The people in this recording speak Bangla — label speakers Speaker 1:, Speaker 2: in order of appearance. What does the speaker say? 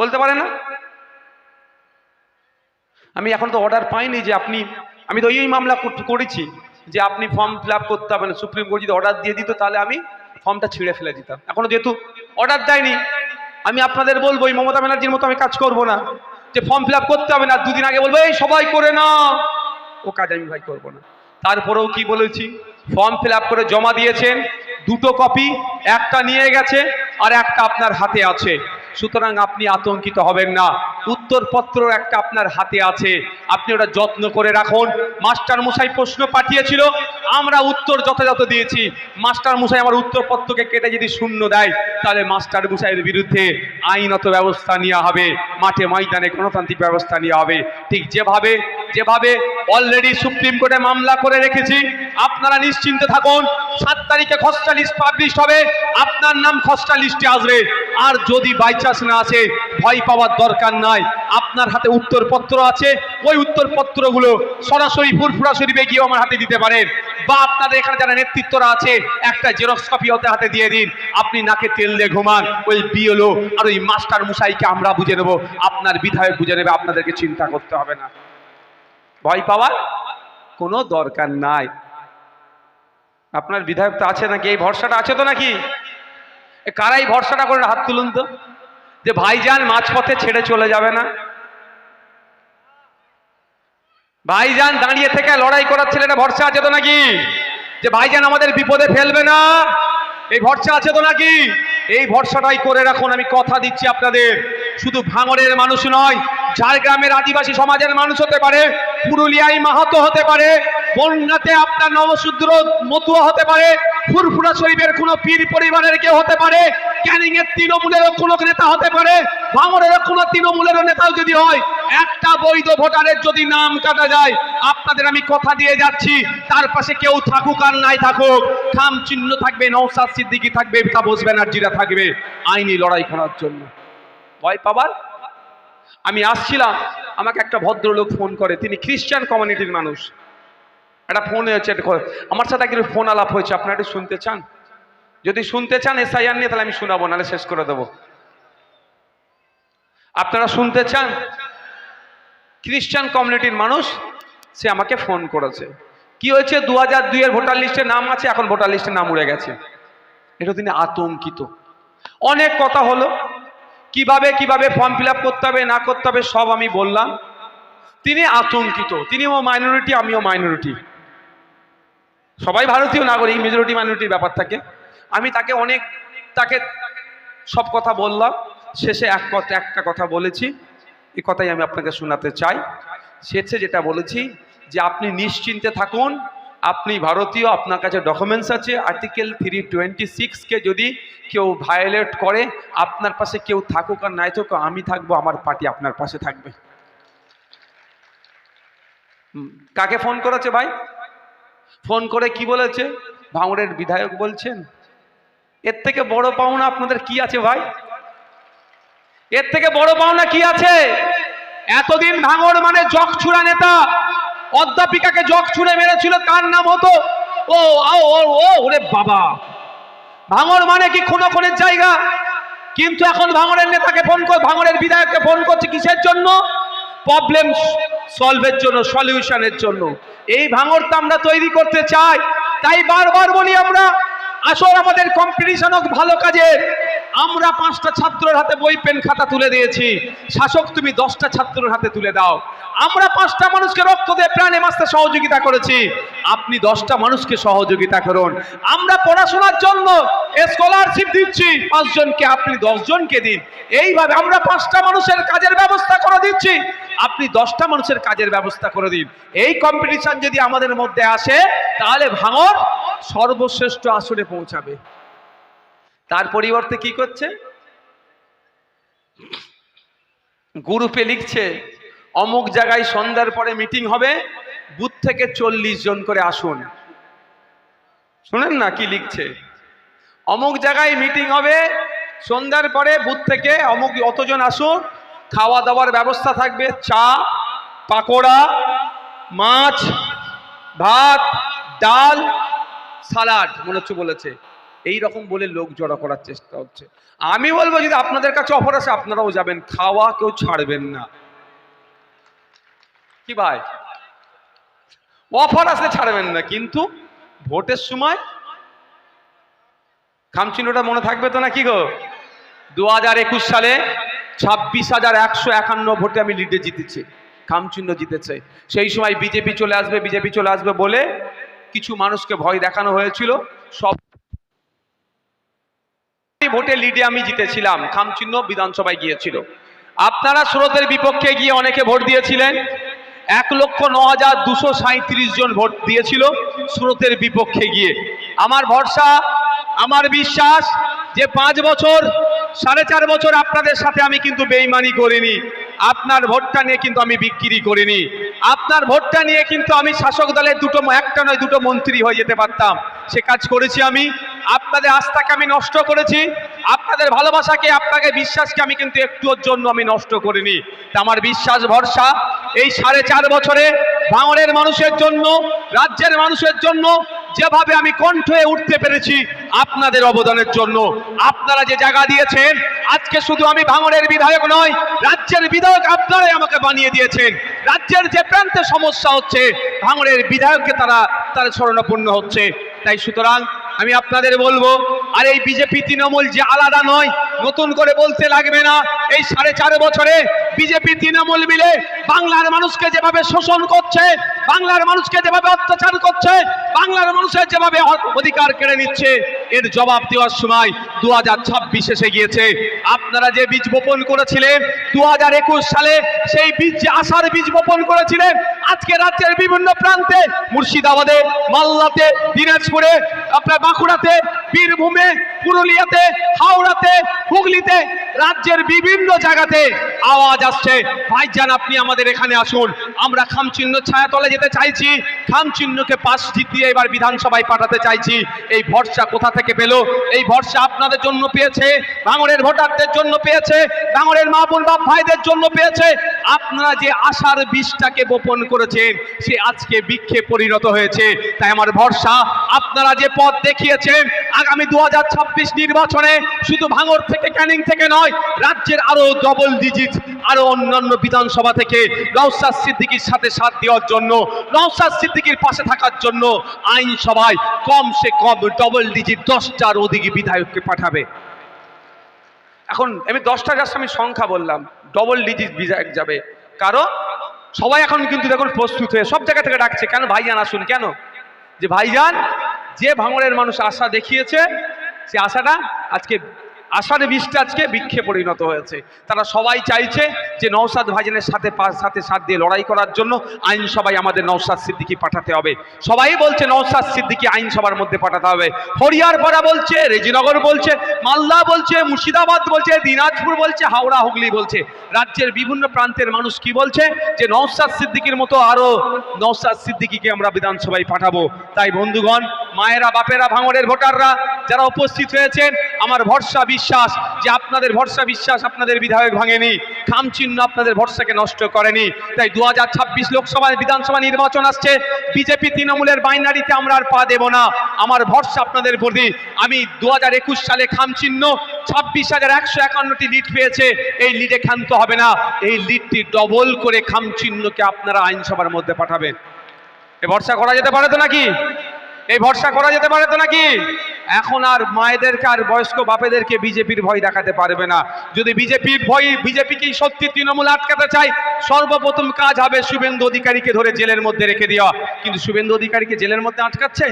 Speaker 1: বলতে পারে না? আমি এখন তো অর্ডার পাইনি যে আপনি, আমি তো এই মামলা করেছি যে আপনি ফর্ম ফিল আপ করতে হবে না সুপ্রিম কোর্ট যদি অর্ডার দিয়ে দিত তাহলে আমি ফর্মটা ছিঁড়ে ফেলে দিতাম। এখনও যেহেতু অর্ডার দেয়নি, আমি আপনাদের বলব, এই মমতা ব্যানার্জির মতো আমি কাজ করব না। যে ফর্ম ফিল করতে হবে না দুদিন আগে বলব, এই সবাই করে না ও কাজ আমি ভাই করব না। তারপরেও কি বলেছি? ফর্ম ফিল করে জমা দিয়েছেন, দুটো কপি একটা নিয়ে গেছে, আর একটা আপনার হাতে আছে। সুতরাং আপনি আতঙ্কিত হবেন না। উত্তরপত্র একটা আপনার হাতে আছে। আপনি ওটা যত্ন করে রাখুন। মাস্টার মশাই প্রশ্ন পাঠিয়েছিল, আমরা উত্তর যথাযথ দিয়েছি। মাস্টার মশাই আমার উত্তরপত্রকে কেটে যদি শূন্য দেয়, তাহলে মাস্টার মশাইয়ের বিরুদ্ধে আইনত ব্যবস্থা নেওয়া হবে। মাঠে ময়দানে গণতান্ত্রিক ব্যবস্থা নেওয়া হবে। ঠিক যেভাবে যেভাবে অলরেডি সুপ্রিম কোর্টে মামলা করে রেখেছি। আপনারা নিশ্চিন্তে থাকুন। সাত তারিখে খসড়া লিস্ট পাবলিশ হবে। আপনার নাম খসড়া লিস্টে আসবে। আর যদি বাই চান্স না আছে ভয় পাওয়ার দরকার নাই। আপনার হাতে উত্তরপত্র আছে। ওই উত্তরপত্রগুলো সরাসরি ফুরফুরা শরীফে গিয়ে আমার হাতে দিতে পারেন। বা আপনাদের এখানে যারা নেতৃত্বরা আছে, একটা জেরক্স কপি ওদের হাতে দিয়ে দিন। আপনি নাকে তেল দিয়ে ঘুমান। ওই বিএলও আর ওই মাস্টার মশাইকে আমরা বুঝে নেব। আপনার বিধায়ক বুঝে নেবে, আপনাদেরকে চিন্তা করতে হবে না। ভয় পাওয়ার কোনো দরকার নাই। আপনার বিধায়ক তো আছে নাকি? এই ভরসাটা আছে তো নাকি? কারাই ভরসাটা করে হাত তুলুন তো? যে ভাইজান মাঝপথে ছেড়ে চলে যাবে না? ভাইজান দাঁড়িয়ে থেকে লড়াই করার ছেলেটা ভরসা আছে তো নাকি? যে ভাইজান আমাদের বিপদে ফেলবে না? এই ভরসা আছে তো নাকি? এই ভরসাটাই করে রাখুন, আমি কথা দিচ্ছি আপনাদের। শুধু ভাঙড়ের মানুষ নয়, ঝাড়গ্রামের আদিবাসী সমাজের মানুষ হতে পারে, পুরুলিয়ায় মাহাতো হতে পারে বন্যাতে আপনার নবশূদ্র মতুয়া হতে পারে, ফুরফুরা শরীফের কোনো পীর পরিবারের কেউ হতে পারে ক্যানিং এর তৃণমূলেরও কোনো নেতা হতে পারে ভাঙড়ের কোনো তৃণমূলেরও নেতাও যদি হয়, একটা বৈধ ভোটারের যদি নাম কাটা যায়, আপনাদের আমি কথা দিয়ে যাচ্ছি, তার পাশে কেউ থাকুক আর নাই থাকুক, খাম চিহ্ন থাকবে নৌসাদ সিদ্দিকি থাকবে তাপস ব্যানার্জিরা থাকবে, আইনি লড়াই করার জন্য। ভয় পাবার? আমি আসছিলাম, আমাকে একটা ভদ্রলোক ফোন করে, তিনি খ্রিস্টান কমিউনিটির মানুষ। একটা ফোন হয়েছে আমার সাথে একটু ফোন আলাপ হয়েছে, আপনারা একটু শুনতে চান? যদি শুনতে চান এসআইআর নিয়ে, তাহলে আমি শোনাবো, নাহলে শেষ করে দেবো। আপনারা শুনতে চান? খ্রিস্টান কমিউনিটির মানুষ, সে আমাকে ফোন করেছে। কি হয়েছে? দু হাজার দুইয়ের ভোটার লিস্টে নাম আছে, এখন ভোটার লিস্টে নাম উড়ে গেছে। এটা তিনি আতঙ্কিত। অনেক কথা হলো। কীভাবে কীভাবে ফর্ম ফিল করতে হবে, না করতে হবে, সব আমি বললাম। তিনি আতঙ্কিত। তিনিও মাইনরিটি আমিও মাইনরিটি সবাই ভারতীয় নাগরিক মেজরিটি মাইনরিটির ব্যাপার থাকে। আমি তাকে অনেক, তাকে সব কথা বললাম, শেষে এক কথা একটা কথা বলেছি এই কথাই আমি আপনাকে শোনাতে চাই। শেষে যেটা বলেছি, যে আপনি নিশ্চিন্তে থাকুন, আপনি ভারতীয়, আপনার কাছে ডকুমেন্টস আছে আর্টিকেল থ্রি টোয়েন্টি সিক্সকে যদি কেউ ভায়োলেট করে, আপনার পাশে কেউ থাকুক আর নাই থাকুক, আমি থাকব, আমার পার্টি আপনার পাশে থাকবে। কাকে ফোন করেছে ভাই? ফোন করে কি বলেছে? ভাঙড়ের বিধায়ক বলছেন, এর থেকে বড় পাওনা আপনাদের কি আছে ভাই? এর থেকে বড় পাওনা কি আছে? এতদিন ভাঙড় মানে জগছুড়া নেতা, অধ্যাপিকাকে জগ ছুড়ে মেরেছিল তার নাম হতো? ও ও ও ওরে বাবা! ভাঙড় মানে কি খুনো খুনের জায়গা? কিন্তু এখন ভাঙড়ের নেতাকে ফোন কর, ভাঙড়ের বিধায়ককে ফোন করছে কিসের জন্য? প্রবলেম সলভের জন্য সলিউশনের জন্য। এই ভাঙড় তো আমরা তৈরি করতে চাই। তাই বারবার বলি আমরা, আসল আমাদের কম্পিটিশন হোক ভালো কাজের, আমরা পাঁচটা ছাত্রের হাতে বই পেন খাতা তুলে দিয়েছি। শাসক, তুমি দশটা ছাত্রের হাতে তুলে দাও। আমরা পাঁচটা মানুষকে রক্ত দিয়ে প্রাণে মাসতে সহযোগিতা করেছি। আপনি দশটা মানুষকে সহযোগিতা করুন। আমরা পড়াশোনার জন্য স্কলারশিপ দিচ্ছি। পাঁচজনকে আপনি দশজনকে দিন। এইভাবে আমরা পাঁচটা মানুষের কাজের ব্যবস্থা করে দিচ্ছি। আপনি দশটা মানুষের কাজের ব্যবস্থা করে দিন। এই কম্পিটিশন যদি আমাদের মধ্যে আসে, তাহলে ভাঙর সর্বশ্রেষ্ঠ আসনে পৌঁছাবে। তার পরিবর্তে কি করছে? গ্রুপে লিখছে, অমুক জায়গায় সন্ধ্যার পরে মিটিং হবে, বুথ থেকে চল্লিশ জন করে আসুন। শুনেন না কি লিখছে? অমুক জায়গায় মিটিং হবে, সন্ধ্যার পরে বুথ থেকে অমুক অতজন আসুন খাওয়া দাওয়ার ব্যবস্থা থাকবে, চা, পাকোড়া, মাছ, ভাত, ডাল, সালাড, মনে হচ্ছে বলেছে। এই রকম বলে লোক জড়ো করার চেষ্টা হচ্ছে। আমি বলব যদি আপনাদের কাছে অফার আছে আপনারাও যাবেন। খাওয়া কেউ ছাড়বেন না। কি ভাই? অফার আসলে ছাড়বেন না, কিন্তু ভোটের সময় খামচিহ্নটা মনে থাকবে তো না কি গো? দু হাজার একুশ সালে ছাব্বিশ হাজার একশো একান্ন ভোটে আমি লিডে জিতেছি, খামচিহ্ন জিতেছে। সেই সময় বিজেপি চলে আসবে বিজেপি চলে আসবে বলে কিছু মানুষকে ভয় দেখানো হয়েছিল। সব ভোটে লিডে আমি জিতেছিলাম, খামচিহ্ন বিধানসভায় গিয়েছিল। আপনারা স্রোতের বিপক্ষে গিয়ে অনেকে ভোট দিয়েছিলেন। এক লক্ষ ন হাজার দুশো সাঁত্রিশ জন ভোট দিয়েছিল স্রোতের বিপক্ষে গিয়ে। আমার ভরসা, আমার বিশ্বাস যে পাঁচ বছর সাড়ে চার বছর আপনাদের সাথে আমি কিন্তু বেইমানি করিনি। আপনার ভোটটা নিয়ে কিন্তু আমি বিক্রি করিনি। আপনার ভোটটা নিয়ে কিন্তু আমি শাসক দলের দুটো একটা নয়, দুটো মন্ত্রী হয়ে যেতে পারতাম। সে কাজ করেছি আমি। আপনাদের আস্থাকে আমি নষ্ট করেছি। আপনাদের ভালোবাসাকে, আপনাকে বিশ্বাসকে আমি কিন্তু একটুর জন্য আমি নষ্ট করিনি। তা আমার বিশ্বাস ভরসা। এই সাড়ে চার বছরে ভাঙড়ের মানুষের জন্য, রাজ্যের মানুষের জন্য যেভাবে আমি কণ্ঠ হয়ে উঠতে পেরেছি আপনাদের অবদানের জন্য আপনারা যে জায়গা দিয়েছেন, আজকে শুধু আমি ভাঙড়ের বিধায়ক নয় রাজ্যের বিধায়ক আপনারাই আমাকে বানিয়ে দিয়েছেন। রাজ্যের যে প্রান্তে সমস্যা হচ্ছে ভাঙড়ের বিধায়ককে তারা তারা স্মরণাপন্ন হচ্ছে। তাই সুতরাং আমি আপনাদের বলব, আর এই বিজেপি তৃণমূল যে আলাদা নয়, নতুন করে বলতে লাগবে না, এই সাড়ে চার বছরে বিজেপি তৃণমূল মিলে বাংলার মানুষকে যেভাবে শোষণ করছে বাংলার মানুষকে যেভাবে অত্যাচার করছে, বাংলার মানুষের যেভাবে অধিকার কেড়ে নিচ্ছে, এর জবাব দেওয়ার সময় দু হাজার ছাব্বিশ এসে গিয়েছে। আপনারা যে বীজ বপন করেছিলেন দু হাজার একুশ সালে সেই বীজ যে আশার বীজ বপন করেছিলেন, আজকে রাজ্যের বিভিন্ন প্রান্তে, মুর্শিদাবাদে মাল্লাতে দিনাজপুরে, আপনার বাঁকুড়াতে, বীরভূমে, পুরুলিয়াতে, হাওড়াতে, হুগলিতে, রাজ্যের বিভিন্ন জায়গাতে আওয়াজ আসছে। ভাইজান, আপনি আমাদের এখানে আসুন। আমরা খামচিহ্ন ছায়াতলে যেতে চাইছি, খামচিহ্নকে পাশ জিতিয়ে এবার বিধানসভায় পাঠাতে চাইছি। এই ভরসা কোথা থেকে পেল? এই ভরসা আপনাদের জন্য পেয়েছে, ভাঙড়ের ভোটারদের জন্য পেয়েছে, ভাঙড়ের মা বোন বাপ ভাইদের জন্য পেয়েছে আপনারা যে আশার বীজটাকে বপন করেছেন, সে আজকে বৃক্ষে পরিণত হয়েছে। তাই আমার ভরসা, আপনারা যে পথ দেখিয়েছেন, আগামী দু হাজার ছাব্বিশ নির্বাচনে শুধু ভাঙর থেকে ক্যানিং থেকে নয়, রাজ্যের আরও ডবল ডিজিট আরও অন্যান্য বিধানসভা থেকে নওসাদ সিদ্দিকির সাথে সাথ দেওয়ার জন্য নওসাদ সিদ্দিকির পাশে থাকার জন্য আইনসভায় কম সে কম ডবল ডিজিট দশটার অধিক বিধায়ককে পাঠাবে। এখন আমি দশটা জাস্ট আমি সংখ্যা বললাম। ডবল ডিজিট ভিজা যাবে। কারণ সবাই এখন কিন্তু দেখুন প্রস্তুত হয়ে সব জায়গা থেকে ডাকছে, কেন ভাইজান আসুন, কেন? যে ভাইজান, যে ভাঙরের মানুষ আশা দেখিয়েছে, সে আশাটা আজকে, আষাঢ় বৃষ্টি আজকে বৃক্ষে পরিণত হয়েছে। তারা সবাই চাইছে যে নৌসাদ ভাইজানের সাথে সাথে সাথ দিয়ে লড়াই করার জন্য আইনসভায় আমাদের নৌসাদ সিদ্দিকি পাঠাতে হবে। সবাই বলছে নৌসাদ সিদ্দিকি আইনসভার মধ্যে পাঠাতে হবে। হরিয়ারপাড়া বলছে, রেজিনগর বলছে, মালদা বলছে, মুর্শিদাবাদ বলছে, দিনাজপুর বলছে, হাওড়া, হুগলি বলছে। রাজ্যের বিভিন্ন প্রান্তের মানুষ কি বলছে? যে নৌসাদ সিদ্দিকির মতো আরও নৌসাদ সিদ্দিকিকে আমরা বিধানসভায় পাঠাবো। তাই বন্ধুগণ মায়েরা, বাপেরা, ভাঙড়ের ভোটাররা যারা উপস্থিত হয়েছেন, আমার ভরসা বিশ্বাস যে আপনাদের ভরসা বিশ্বাস আপনাদের বিধায়ক ভাঙেনি, খামচিহ্ন আপনাদের ভরসাকে নষ্ট করেনি। তাই দু হাজার ছাব্বিশ লোকসভা, বিধানসভা নির্বাচন আসছে, বিজেপি তৃণমূলের বাইনারিতে আমরা আর পা দেব না। আমার ভরসা আপনাদের প্রতি। আমি দু হাজার একুশ সালে খামচিহ্ন ছাব্বিশ হাজার একশো একান্নটি লিড পেয়েছে, এই লিডে ক্ষান্ত হবে না। এই লিডটি ডবল করে খামচিহ্নকে আপনারা আইনসভার মধ্যে পাঠাবেন। এ ভরসা করা যেতে পারে তো নাকি? এই ভরসা করা যেতে পারে তো নাকি? এখন আর মায়েদেরকে আর বয়স্ক বাপেদেরকে বিজেপির ভয় দেখাতে পারবে না। যদি বিজেপির ভয় বিজেপিকেই সত্যি তৃণমূল আটকাতে চায়, সর্বপ্রথম কাজ হবে শুভেন্দু অধিকারীকে ধরে জেলের মধ্যে রেখে দেওয়া। কিন্তু শুভেন্দু অধিকারীকে জেলের মধ্যে আটকাচ্ছে?